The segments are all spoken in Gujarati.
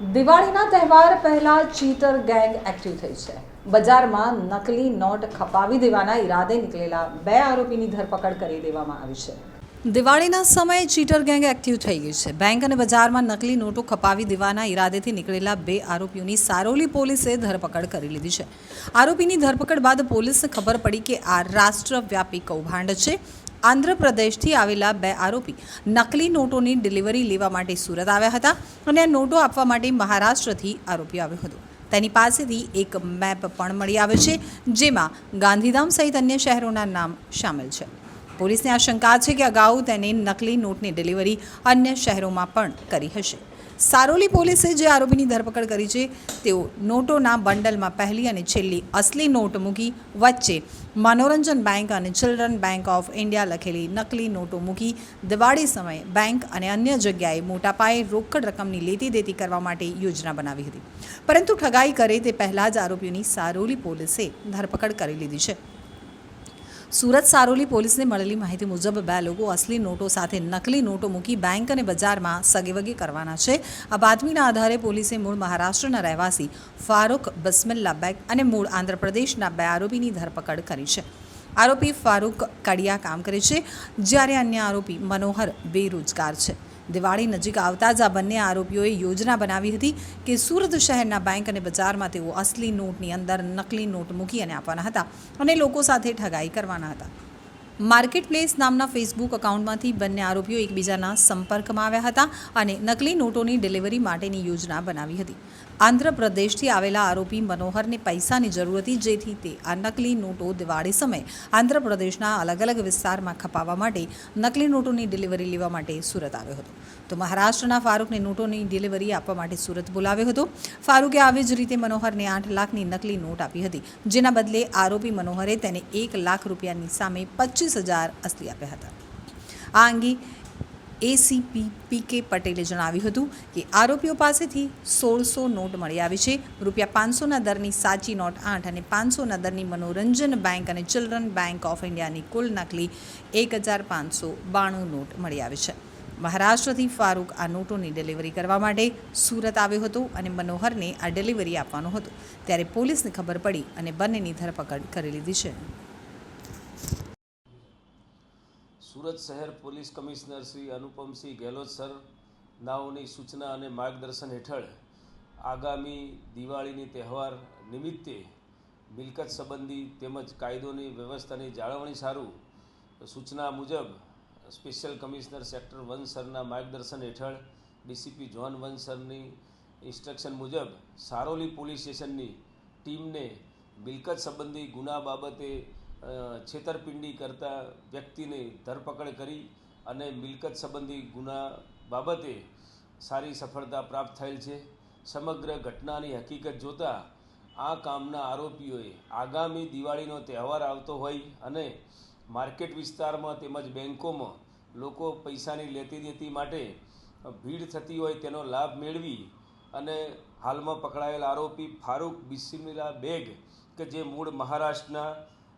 દિવાળીના તહેવાર પહેલા ચીટર ગેંગ એક્ટિવ થઈ છે. બજારમાં નકલી નોટ ખપાવી દેવાના ઈરાદે નીકળેલા બે આરોપીની ધરપકડ કરી દેવામાં આવી છે. દિવાળીના સમયે ચીટર ગેંગ એક્ટિવ થઈ ગઈ છે. બેંક અને બજારમાં નકલી નોટો ખપાવી દેવાના ઈરાદેથી નીકળેલા બે આરોપીઓની સારોલી પોલીસે ધરપકડ કરી લીધી છે. આરોપીની ધરપકડ બાદ પોલીસને ખબર પડી કે આ રાષ્ટ્રવ્યાપી કૌભાંડ છે. આંધ્રપ્રદેશથી આવેલા બે આરોપી નકલી નોટોની ડિલિવરી લેવા માટે સુરત આવ્યા હતા અને આ નોટો આપવા માટે મહારાષ્ટ્રથી આરોપી આવ્યો હતો. તેની પાસેથી એક મેપ પણ મળી આવ્યો છે, જેમાં ગાંધીધામ સહિત અન્ય શહેરોના નામ સામેલ છે. પોલીસને આશંકા છે કે અગાઉ તેને નકલી નોટની ડિલિવરી અન્ય શહેરોમાં પણ કરી હશે. સારોલી પોલીસે જે આરોપીની ધરપકડ કરી છે, તેઓ નોટોના બંડલમાં પહેલી અને છેલ્લી અસલી નોટ મૂકી વચ્ચે મનોરંજન બેંક અને ચિલ્ડ્રન બેંક ઓફ ઇન્ડિયા લખેલી નકલી નોટો મૂકી દિવાળી સમયે બેંક અને અન્ય જગ્યાએ મોટા પાયે રોકડ રકમની લેતી દેતી કરવા માટે યોજના બનાવી હતી. પરંતુ ઠગાઈ કરે તે પહેલાં જ આરોપીઓની સારોલી પોલીસે ધરપકડ કરી લીધી છે. સુરત સારોલી પોલીસને મળેલી માહિતી મુજબ બે લોકો અસલી નોટો સાથે નકલી નોટો મૂકી બેંક અને બજારમાં સગેવગે કરવાના છે. આ બાતમીના આધારે પોલીસે મૂળ મહારાષ્ટ્રના રહેવાસી ફારૂક બસ્મિલ્લા બેગ અને મૂળ આંધ્રપ્રદેશના બે આરોપીની ધરપકડ કરી છે. આરોપી ફારૂક કડિયા કામ કરે છે, જ્યારે અન્ય આરોપી મનોહર બેરોજગાર છે. દિવાળી નજીક આવતા જ આ બંને આરોપીઓએ યોજના બનાવી હતી કે સુરત શહેરના બેંક અને બજારમાં તેઓ અસલી નોટની અંદર નકલી નોટ મૂકી અને આપવાના હતા અને લોકો સાથે ઠગાઈ કરવાના હતા. માર્કેટ પ્લેસ નામના ફેસબુક અકાઉન્ટમાંથી બંને આરોપીઓ એકબીજાના સંપર્કમાં આવ્યા હતા અને નકલી નોટોની ડિલિવરી માટેની યોજના બનાવી હતી. આંધ્રપ્રદેશથી આવેલા આરોપી મનોહરને પૈસાની જરૂર હતી, જેથી તે આ નકલી નોટો દિવાળી સમયે આંધ્રપ્રદેશના અલગ અલગ વિસ્તારમાં ખપાવવા માટે નકલી નોટોની ડિલિવરી લેવા માટે સુરત આવ્યો હતો. તો મહારાષ્ટ્રના ફારૂકને નોટોની ડિલિવરી આપવા માટે સુરત બોલાવ્યો હતો. ફારૂકે આવી જ રીતે મનોહરને આઠ લાખની નકલી નોટ આપી હતી, જેના બદલે આરોપી મનોહરે તેને એક લાખ રૂપિયાની સામે પચીસ હજાર અસલી આપ્યા હતા. આ અંગે એસીપી પી કે પટેલે જણાવ્યું હતું કે આરોપીઓ પાસેથી સોળસો નોટ મળી આવી છે. રૂપિયા પાંચસોના દરની સાચી નોટ આઠ અને પાંચસોના દરની મનોરંજન બેંક અને ચિલ્ડ્રન બેંક ઓફ ઇન્ડિયાની કુલ નકલી એક હજાર પાંચસો બાણું નોટ મળી આવી છે. મહારાષ્ટ્રથી ફારૂક આ નોટોની ડિલિવરી કરવા માટે સુરત આવ્યો હતો અને મનોહરને આ ડિલિવરી આપવાનો હતો. ત્યારે પોલીસને ખબર પડી અને બંનેની ધરપકડ કરી લીધી છે. સુરત શહેર police commissioner Shri Anupamsinh Gehlot sir નાઓની સૂચના અને માર્ગદર્શન હેઠળ આગામી દિવાળીની તહેવાર નિમિત્તે મિલકત સંબંધી તેમજ કાયદોની વ્યવસ્થાની જાળવણી સારું સૂચના મુજબ સ્પેશિયલ કમિશનર સેક્ટર વન સરના માર્ગદર્શન હેઠળ ડીસીપી જોન વન સરની ઇન્સ્ટ્રક્શન મુજબ સારોલી પોલીસ સ્ટેશનની ટીમને મિલકત સંબંધી ગુના બાબતે છેતરપિંડી કરતા વ્યક્તિને ધરપકડ કરી અને મિલકત સંબંધી ગુના બાબતે સારી સફળતા પ્રાપ્ત થયેલ છે. સમગ્ર ઘટનાની હકીકત જોતાં આ કામના આરોપીઓએ આગામી દિવાળીનો તહેવાર આવતો હોય અને માર્કેટ વિસ્તારમાં તેમજ બેન્કોમાં લોકો પૈસાની લેતી દેતી માટે ભીડ થતી હોય તેનો લાભ મેળવી અને હાલમાં પકડાયેલ આરોપી ફારૂક બિસ્મિલા બેગ, કે જે મૂળ મહારાષ્ટ્રના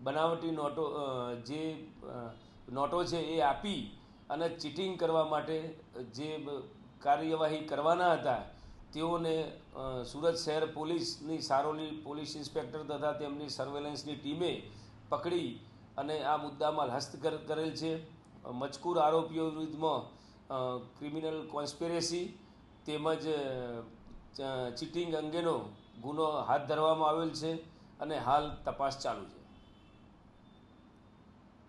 બનાવટી નોટો જે નોટો છે એ આપી અને ચીટિંગ કરવા માટે જે કાર્યવાહી કરવાના હતા, તેઓને સુરત શહેર પોલીસની સારોલી પોલીસ ઇન્સ્પેક્ટર તથા તેમની સર્વેલન્સની ટીમે પકડી અને આ મુદ્દામાં હસ્તગત કરેલ છે. મજકૂર આરોપીઓ વિરુદ્ધમાં ક્રિમિનલ કોન્સ્પિરેસી તેમજ ચીટિંગ અંગેનો ગુનો હાથ ધરવામાં આવેલ છે અને હાલ તપાસ ચાલુ છે.